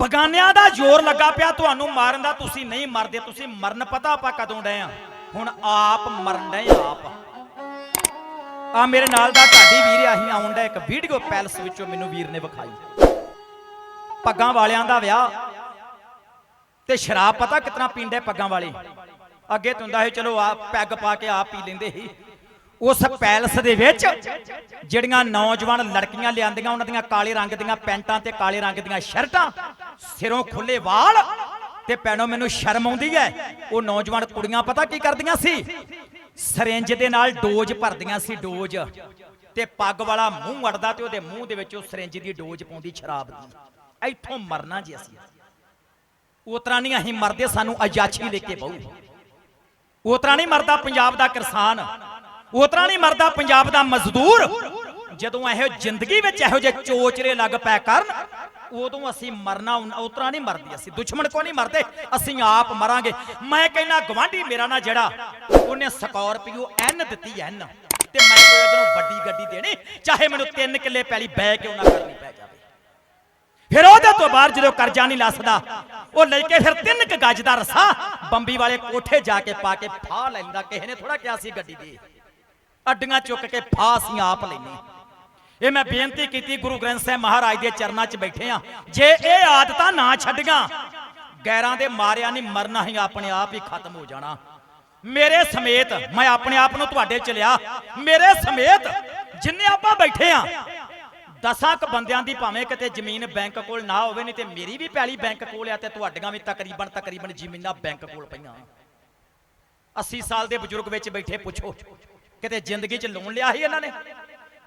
ਬਗਾਨਿਆਂ ਦਾ ਜ਼ੋਰ ਲੱਗਾ ਪਿਆ ਤੁਹਾਨੂੰ ਮਾਰਨ ਦਾ, ਤੁਸੀਂ ਨਹੀਂ ਮਰਦੇ, ਤੁਸੀਂ ਮਰਨ ਪਤਾ ਆਪਾਂ ਕਦੋਂ ਡਏ ਆ? ਹੁਣ ਆਪ ਮਰਨ ਡਏ ਆਪ। ਆ ਮੇਰੇ ਨਾਲ ਦਾ ਢਾਡੀ ਵੀਰ ਆਹੀ ਆਉਣ ਦਾ ਇੱਕ ਵੀਡੀਓ ਪੈਲਸ ਵਿੱਚੋਂ ਮੈਨੂੰ ਵੀਰ ਨੇ ਵਿਖਾਈ। ਪੱਗਾਂ ਵਾਲਿਆਂ ਦਾ ਵਿਆਹ। ਤੇ ਸ਼ਰਾਬ ਪਤਾ ਕਿਤਨਾ ਪੀਂਦੇ ਪੱਗਾਂ ਵਾਲੇ? ਅੱਗੇ ਤੋਂ ਹੁੰਦਾ ਚਲੋ ਆ ਪੈਗ ਪਾ ਕੇ ਆਪ ਪੀ ਲੈਂਦੇ ਸੀ। ਉਸ ਪੈਲਸ ਦੇ ਵਿੱਚ ਜਿਹੜੀਆਂ ਨੌਜਵਾਨ ਲੜਕੀਆਂ ਲਿਆਂਦੀਆਂ, ਉਹਨਾਂ ਦੀਆਂ ਕਾਲੇ ਰੰਗ ਦੀਆਂ ਪੈਂਟਾਂ ਤੇ ਕਾਲੇ ਰੰਗ ਦੀਆਂ ਸ਼ਰਟਾਂ ਸਿਰੋਂ ਖੁੱਲੇ ਵਾਲ ਤੇ ਪੈਣੋਂ ਮੈਨੂੰ ਸ਼ਰਮ ਆਉਂਦੀ ਹੈ। ਉਹ ਨੌਜਵਾਨ ਕੁੜੀਆਂ ਪਤਾ ਕੀ ਕਰਦੀਆਂ ਸੀ? ਸਰਿੰਜ ਦੇ ਨਾਲ ਡੋਜ਼ ਭਰਦੀਆਂ ਸੀ, ਡੋਜ਼। ਤੇ ਪੱਗ ਵਾਲਾ ਮੂੰਹ ਅੜਦਾ ਤੇ ਉਹਦੇ ਮੂੰਹ ਦੇ ਵਿੱਚ ਉਹ ਸਰਿੰਜ ਦੀ ਡੋਜ਼ ਪਾਉਂਦੀ ਸ਼ਰਾਬ ਦੀ। ਇੱਥੋਂ ਮਰਨਾ ਜੀ ਅਸੀਂ। ਉਤਰਾ ਨਹੀਂ ਅਸੀਂ ਮਰਦੇ, ਸਾਨੂੰ ਅਜਾਛੀ ਲੈ ਕੇ ਬਹੁ। ਉਤਰਾ ਨਹੀਂ ਮਰਦਾ ਪੰਜਾਬ ਦਾ ਕਿਸਾਨ। ਉਤਰਾ ਨਹੀਂ ਮਰਦਾ ਪੰਜਾਬ ਦਾ ਮਜ਼ਦੂਰ। ਜਦੋਂ ਇਹੋ ਜ਼ਿੰਦਗੀ ਵਿੱਚ ਇਹੋ ਜਿਹੇ ਚੋਚਰੇ ਲੱਗ ਪੈ ਕਰਨ ਉਦੋਂ ਅਸੀਂ ਮਰਨਾ ਉਤਰਾ ਨਹੀਂ ਮਰਦੇ, ਅਸੀਂ ਦੁਸ਼ਮਣ ਕੋ ਨਹੀਂ ਮਰਦੇ, ਅਸੀਂ ਆਪ ਮਰਾਂਗੇ। ਮੈਂ ਕਹਿੰਦਾ ਗਵਾਂਢੀ ਮੇਰਾ ਨਾ ਜਿਹੜਾ, ਉਹਨੇ ਸਕਾਰਪੀਓ ਐਨ ਦਿੱਤੀ ਐਨ, ਤੇ ਮੈਂ ਕੋਈ ਉਹਨੂੰ ਵੱਡੀ ਗੱਡੀ ਦੇਣੀ, ਚਾਹੇ ਮੈਨੂੰ 3 ਕਿੱਲੇ ਪੈਲੀ ਬਹਿ ਕੇ ਉਹਨਾਂ ਕਰਨੀ ਪੈ ਜਾਵੇ। ਫਿਰ ਉਹਦੇ ਤੋਂ ਬਾਅਦ ਜਦੋਂ ਕਰਜ਼ਾ ਨਹੀਂ ਲੱਸਦਾ, ਉਹ ਲੈ ਕੇ ਫਿਰ ਤਿੰਨ ਕ ਗੱਜ ਦਾ ਰਸਾ, ਬੰਬੀ ਵਾਲੇ ਕੋਠੇ ਜਾ ਕੇ ਪਾ ਕੇ ਫਾਹ ਲੈਂਦਾ, ਕਿਸੇ ਨੇ ਥੋੜਾ ਕਿਹਾ ਸੀ ਗੱਡੀ ਦੀ। ਅੱਡੀਆਂ ਚੁੱਕ ਕੇ ਫਾਹ ਅਸੀਂ ਆਪ ਲੈਨੇ ਇਹ ਮੈਂ ਬੇਨਤੀ ਕੀਤੀ ਗੁਰੂ ਗ੍ਰੰਥ ਸਾਹਿਬ ਮਹਾਰਾਜ ਦੇ ਚਰਨਾਂ 'ਚ ਬੈਠੇ ਆ। ਜੇ ਇਹ ਆਦਤਾਂ ਨਾ ਛੱਡੀਆਂ, ਗੈਰਾਂ ਦੇ ਮਾਰਿਆ ਨਹੀਂ ਮਰਨਾ ਹੀ ਆਪਣੇ ਆਪ ਹੀ ਖਤਮ ਹੋ ਜਾਣਾ। ਮੇਰੇ ਸਮੇਤ, ਮੈਂ ਆਪਣੇ ਆਪ ਨੂੰ ਤੁਹਾਡੇ ਚ ਲਿਆ। ਮੇਰੇ ਸਮੇਤ ਜਿੰਨੇ ਆਪਾਂ ਬੈਠੇ ਆ, ਦਸਾਂ ਕ ਬੰਦਿਆਂ ਦੀ ਭਾਵੇਂ ਕਿਤੇ ਜ਼ਮੀਨ ਬੈਂਕ ਕੋਲ ਨਾ ਹੋਵੇ, ਨਹੀਂ ਤੇ ਮੇਰੀ ਵੀ ਪੈਲੀ ਬੈਂਕ ਕੋਲ ਆ ਤੇ ਤੁਹਾਡੀਆਂ ਵੀ ਤਕਰੀਬਨ ਤਕਰੀਬਨ ਜ਼ਮੀਨਾਂ ਬੈਂਕ ਕੋਲ ਪਈਆਂ। 80 ਸਾਲ ਦੇ ਬਜ਼ੁਰਗ ਵਿੱਚ ਬੈਠੇ, ਪੁੱਛੋ, ਕਿਤੇ ਜ਼ਿੰਦਗੀ 'ਚ ਲੋਨ ਲਿਆ ਸੀ ਇਹਨਾਂ ਨੇ?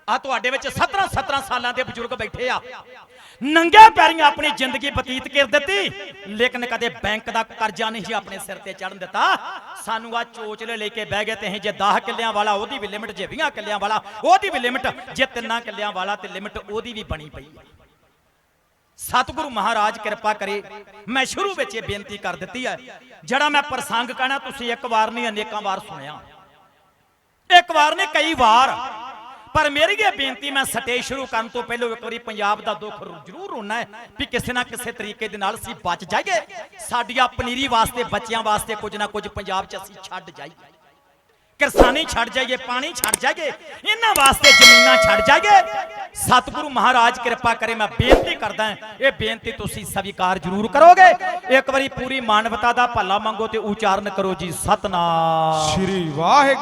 ਆ ਤੁਹਾਡੇ ਵਿੱਚ 17 17 ਸਾਲਾਂ ਦੇ ਬਜ਼ੁਰਗ ਬੈਠੇ ਆ। ਨੰਗੇ ਪੈਰੀਆਂ ਆਪਣੀ ਜ਼ਿੰਦਗੀ ਬਤੀਤ ਕਰ ਦਿੱਤੀ, ਲੇਕਿਨ ਕਦੇ ਬੈਂਕ ਦਾ ਕਰਜ਼ਾ ਨਹੀਂ ਸੀ ਆਪਣੇ ਸਿਰ ਤੇ ਚੜਨ ਦਿੱਤਾ। ਸਾਨੂੰ ਆ ਚੋਚਲੇ ਲੈ ਕੇ ਬਹਿ ਗਏ ਤੇ ਜੇ 10 ਕਿੱਲਿਆਂ ਵਾਲਾ, ਉਹਦੀ ਵੀ ਲਿਮਟ, ਜੇ 20 ਕਿੱਲਿਆਂ ਵਾਲਾ, ਉਹਦੀ ਵੀ ਲਿਮਟ, ਜੇ ਤਿੰਨਾਂ ਕਿੱਲਿਆਂ ਵਾਲਾ ਤੇ ਲਿਮਟ ਉਹਦੀ ਵੀ ਬਣੀ ਪਈ। ਹੈ ਸਤਿਗੁਰੂ ਮਹਾਰਾਜ ਕਿਰਪਾ ਕਰੇ, ਮੈਂ ਸ਼ੁਰੂ ਵਿੱਚ ਇਹ ਬੇਨਤੀ ਕਰ ਦਿੱਤੀ ਹੈ, ਜਿਹੜਾ ਮੈਂ ਪ੍ਰਸੰਗ ਕਹਿਣਾ, ਤੁਸੀਂ ਇੱਕ ਵਾਰ ਨਹੀਂ, ਅਨੇਕਾਂ ਵਾਰ ਸੁਣਿਆ। ਇੱਕ ਵਾਰ ਨਹੀਂ, ਕਈ ਵਾਰ ਪਰ ਮੇਰੀ ਇਹ ਬੇਨਤੀ, ਮੈਂ ਸਟੇ ਸ਼ੁਰੂ ਕਰਨ ਤੋਂ ਪਹਿਲਾਂ ਇੱਕ ਵਾਰੀ ਪੰਜਾਬ ਦਾ ਦੁੱਖ ਜ਼ਰੂਰ ਹੋਣਾ ਹੈ ਵੀ ਕਿਸੇ ਨਾ ਕਿਸੇ ਤਰੀਕੇ ਦੇ ਨਾਲ ਅਸੀਂ ਬਚ ਜਾਈਏ। ਸਾਡੀਆਂ ਪਨੀਰੀ ਵਾਸਤੇ, ਬੱਚਿਆਂ ਵਾਸਤੇ ਕੁਝ ਨਾ ਕੁਝ ਪੰਜਾਬ 'ਚ ਅਸੀਂ ਛੱਡ ਜਾਈਏ। ਕਿਰਸਾਨੀ ਛੱਡ ਜਾਈਏ, ਪਾਣੀ ਛੱਡ ਜਾਈਏ, ਇਹਨਾਂ ਵਾਸਤੇ ਜ਼ਮੀਨਾਂ ਛੱਡ ਜਾਈਏ। ਸਤਿਗੁਰੂ ਮਹਾਰਾਜ ਕਿਰਪਾ ਕਰੇ, ਮੈਂ ਬੇਨਤੀ ਕਰਦਾ ਇਹ ਬੇਨਤੀ ਤੁਸੀਂ ਸਵੀਕਾਰ ਜ਼ਰੂਰ ਕਰੋਗੇ। ਇੱਕ ਵਾਰੀ ਪੂਰੀ ਮਾਨਵਤਾ ਦਾ ਭਲਾ ਮੰਗੋ ਤੇ ਉਚਾਰਨ ਕਰੋ ਜੀ, ਸਤਨਾਮ। ਸ਼੍ਰੀ ਵਾਹਿਗੁਰੂ